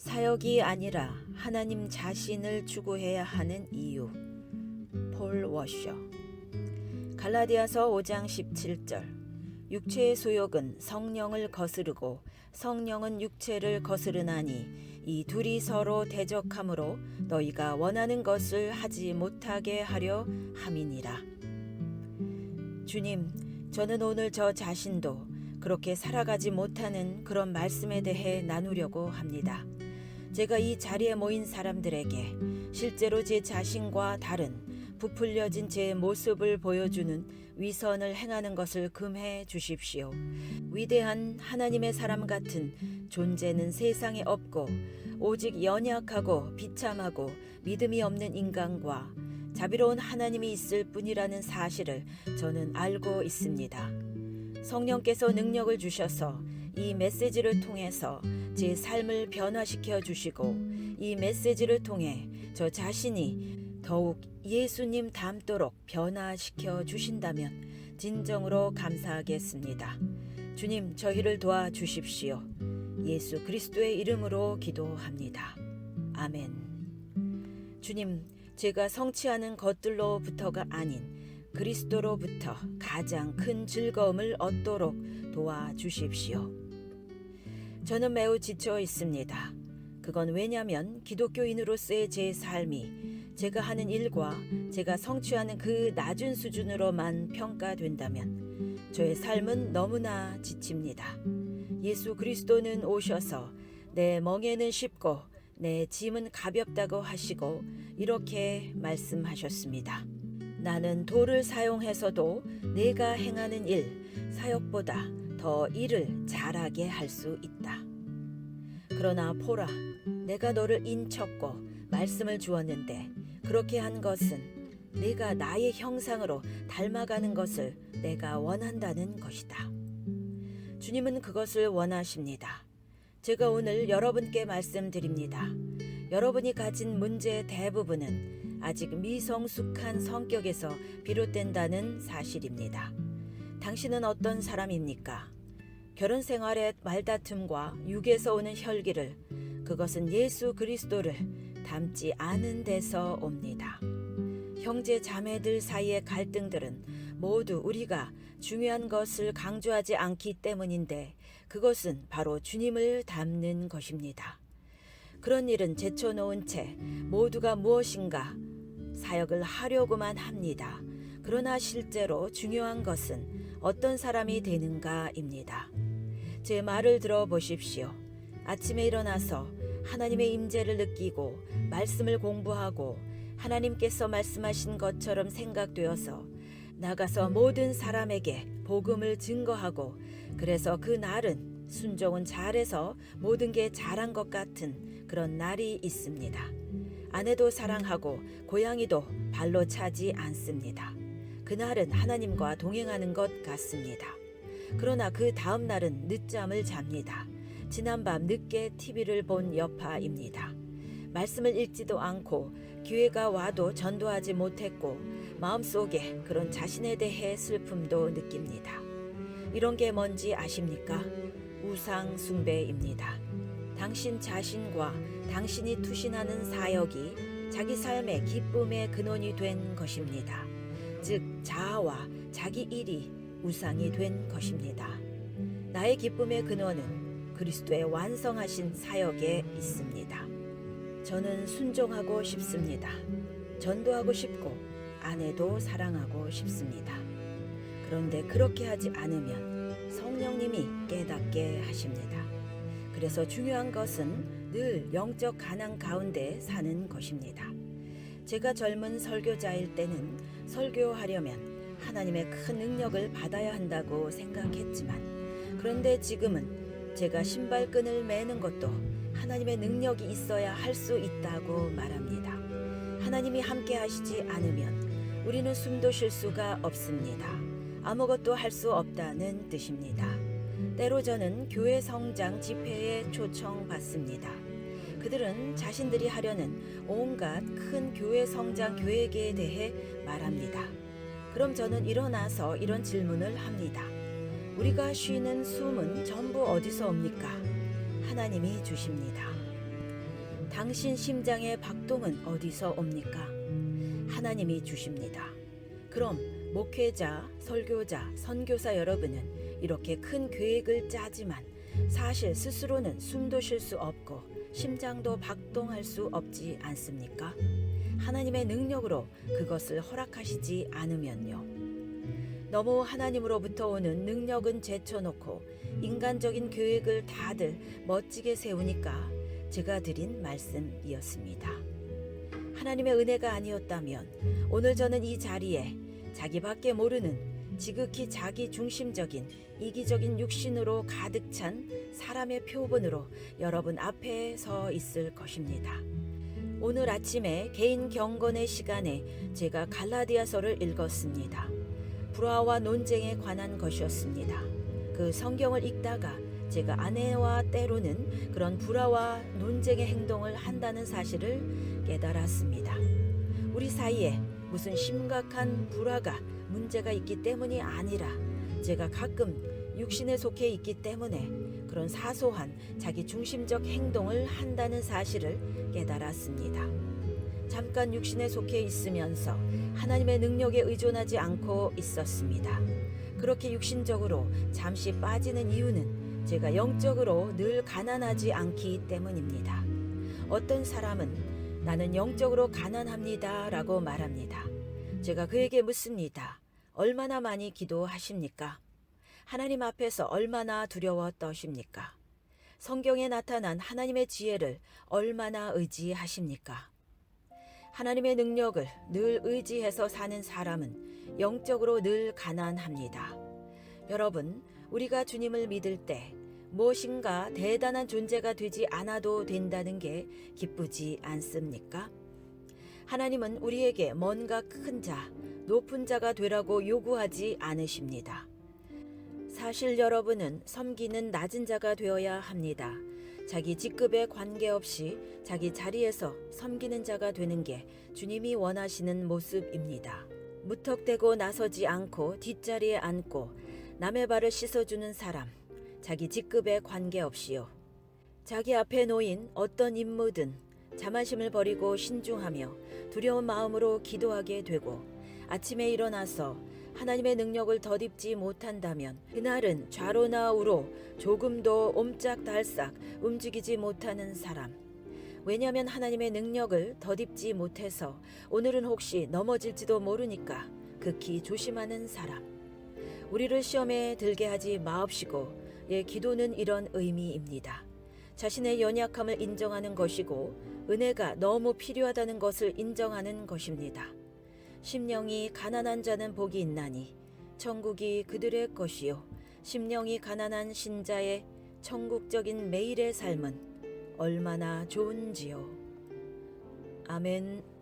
사역이 아니라 하나님 자신을 추구해야 하는 이유. 폴 워셔. 갈라디아서 5장 17절. 육체의 소욕은 성령을 거스르고 성령은 육체를 거스르나니 이 둘이 서로 대적하므로 너희가 원하는 것을 하지 못하게 하려 함이니라. 주님, 저는 오늘 저 자신도 그렇게 살아가지 못하는 그런 말씀에 대해 나누려고 합니다. 제가 이 자리에 모인 사람들에게 실제로 제 자신과 다른 부풀려진 제 모습을 보여주는 위선을 행하는 것을 금해 주십시오. 위대한 하나님의 사람 같은 존재는 세상에 없고 오직 연약하고 비참하고 믿음이 없는 인간과 자비로운 하나님이 있을 뿐이라는 사실을 저는 알고 있습니다. 성령께서 능력을 주셔서 이 메시지를 통해서 제 삶을 변화시켜 주시고 이 메시지를 통해 저 자신이 더욱 예수님 닮도록 변화시켜 주신다면 진정으로 감사하겠습니다. 주님, 저희를 도와 주십시오. 예수 그리스도의 이름으로 기도합니다. 아멘. 주님, 제가 성취하는 것들로부터가 아닌 그리스도로부터 가장 큰 즐거움을 얻도록 도와주십시오. 저는 매우 지쳐 있습니다. 그건 왜냐면 기독교인으로서의 제 삶이 제가 하는 일과 제가 성취하는 그 낮은 수준으로만 평가된다면 저의 삶은 너무나 지칩니다. 예수 그리스도는 오셔서 내 멍에는 쉽고 내 짐은 가볍다고 하시고 이렇게 말씀하셨습니다. 나는 돌을 사용해서도 내가 행하는 일, 사역보다 더 일을 잘하게 할 수 있다. 그러나 보라, 내가 너를 인쳤고 말씀을 주었는데 그렇게 한 것은 내가 나의 형상으로 닮아가는 것을 내가 원한다는 것이다. 주님은 그것을 원하십니다. 제가 오늘 여러분께 말씀드립니다. 여러분이 가진 문제의 대부분은 아직 미성숙한 성격에서 비롯된다는 사실입니다. 당신은 어떤 사람입니까? 결혼 생활의 말다툼과 육에서 오는 혈기를 그것은 예수 그리스도를 닮지 않은 데서 옵니다. 형제 자매들 사이의 갈등들은 모두 우리가 중요한 것을 강조하지 않기 때문인데 그것은 바로 주님을 닮는 것입니다. 그런 일은 제쳐놓은 채 모두가 무엇인가 사역을 하려고만 합니다. 그러나 실제로 중요한 것은 어떤 사람이 되는가입니다. 제 말을 들어보십시오. 아침에 일어나서 하나님의 임재를 느끼고 말씀을 공부하고 하나님께서 말씀하신 것처럼 생각되어서 나가서 모든 사람에게 복음을 증거하고 그래서 그 날은 순종은 잘해서 모든 게 잘한 것 같은 그런 날이 있습니다. 아내도 사랑하고 고양이도 발로 차지 않습니다. 그날은 하나님과 동행하는 것 같습니다. 그러나 그 다음 날은 늦잠을 잡니다. 지난밤 늦게 TV를 본 여파입니다. 말씀을 읽지도 않고 기회가 와도 전도하지 못했고 마음속에 그런 자신에 대해 슬픔도 느낍니다. 이런 게 뭔지 아십니까? 우상 숭배입니다. 당신 자신과 당신이 투신하는 사역이 자기 삶의 기쁨의 근원이 된 것입니다. 즉 자아와 자기 일이 우상이 된 것입니다. 나의 기쁨의 근원은 그리스도의 완성하신 사역에 있습니다. 저는 순종하고 싶습니다. 전도하고 싶고 아내도 사랑하고 싶습니다. 그런데 그렇게 하지 않으면 성령님이 깨닫게 하십니다. 그래서 중요한 것은 늘 영적 가난 가운데 사는 것입니다. 제가 젊은 설교자일 때는 설교하려면 하나님의 큰 능력을 받아야 한다고 생각했지만 그런데 지금은 제가 신발끈을 매는 것도 하나님의 능력이 있어야 할 수 있다고 말합니다. 하나님이 함께 하시지 않으면 우리는 숨도 쉴 수가 없습니다. 아무것도 할 수 없다는 뜻입니다. 때로 저는 교회 성장 집회에 초청받습니다. 그들은 자신들이 하려는 온갖 큰 교회 성장 계획에 대해 말합니다. 그럼 저는 일어나서 이런 질문을 합니다. 우리가 쉬는 숨은 전부 어디서 옵니까? 하나님이 주십니다. 당신 심장의 박동은 어디서 옵니까? 하나님이 주십니다. 그럼 목회자, 설교자, 선교사 여러분은 이렇게 큰 계획을 짜지만 사실 스스로는 숨도 쉴 수 없고 심장도 박동할 수 없지 않습니까? 하나님의 능력으로 그것을 허락하시지 않으면요. 너무 하나님으로부터 오는 능력은 제쳐놓고 인간적인 계획을 다들 멋지게 세우니까 제가 드린 말씀이었습니다. 하나님의 은혜가 아니었다면 오늘 저는 이 자리에 자기밖에 모르는 지극히 자기 중심적인 이기적인 육신으로 가득 찬 사람의 표본으로 여러분 앞에 서 있을 것입니다. 오늘 아침에 개인 경건의 시간에 제가 갈라디아서를 읽었습니다. 불화와 논쟁에 관한 것이었습니다. 그 성경을 읽다가 제가 아내와 때로는 그런 불화와 논쟁의 행동을 한다는 사실을 깨달았습니다. 우리 사이에 무슨 심각한 불화가 문제가 있기 때문이 아니라 제가 가끔 육신에 속해 있기 때문에 그런 사소한 자기 중심적 행동을 한다는 사실을 깨달았습니다. 잠깐 육신에 속해 있으면서 하나님의 능력에 의존하지 않고 있었습니다. 그렇게 육신적으로 잠시 빠지는 이유는 제가 영적으로 늘 가난하지 않기 때문입니다. 어떤 사람은 나는 영적으로 가난합니다 라고 말합니다. 제가 그에게 묻습니다. 얼마나 많이 기도하십니까? 하나님 앞에서 얼마나 두려워 떠십니까? 성경에 나타난 하나님의 지혜를 얼마나 의지하십니까? 하나님의 능력을 늘 의지해서 사는 사람은 영적으로 늘 가난합니다. 여러분, 우리가 주님을 믿을 때 무엇인가 대단한 존재가 되지 않아도 된다는 게 기쁘지 않습니까? 하나님은 우리에게 뭔가 큰 자, 높은 자가 되라고 요구하지 않으십니다. 사실 여러분은 섬기는 낮은 자가 되어야 합니다. 자기 직급에 관계없이 자기 자리에서 섬기는 자가 되는 게 주님이 원하시는 모습입니다. 무턱대고 나서지 않고 뒷자리에 앉고 남의 발을 씻어주는 사람, 자기 직급에 관계없이요. 자기 앞에 놓인 어떤 임무든 자만심을 버리고 신중하며 두려운 마음으로 기도하게 되고 아침에 일어나서 하나님의 능력을 덧입지 못한다면 그날은 좌로나 우로 조금도 옴짝달싹 움직이지 못하는 사람. 왜냐하면 하나님의 능력을 덧입지 못해서 오늘은 혹시 넘어질지도 모르니까 극히 조심하는 사람. 우리를 시험에 들게 하지 마옵시고 예, 기도는 이런 의미입니다. 자신의 연약함을 인정하는 것이고 은혜가 너무 필요하다는 것을 인정하는 것입니다. 심령이 가난한 자는 복이 있나니 천국이 그들의 것이요 심령이 가난한 신자의 천국적인 매일의 삶은 얼마나 좋은지요. 아멘.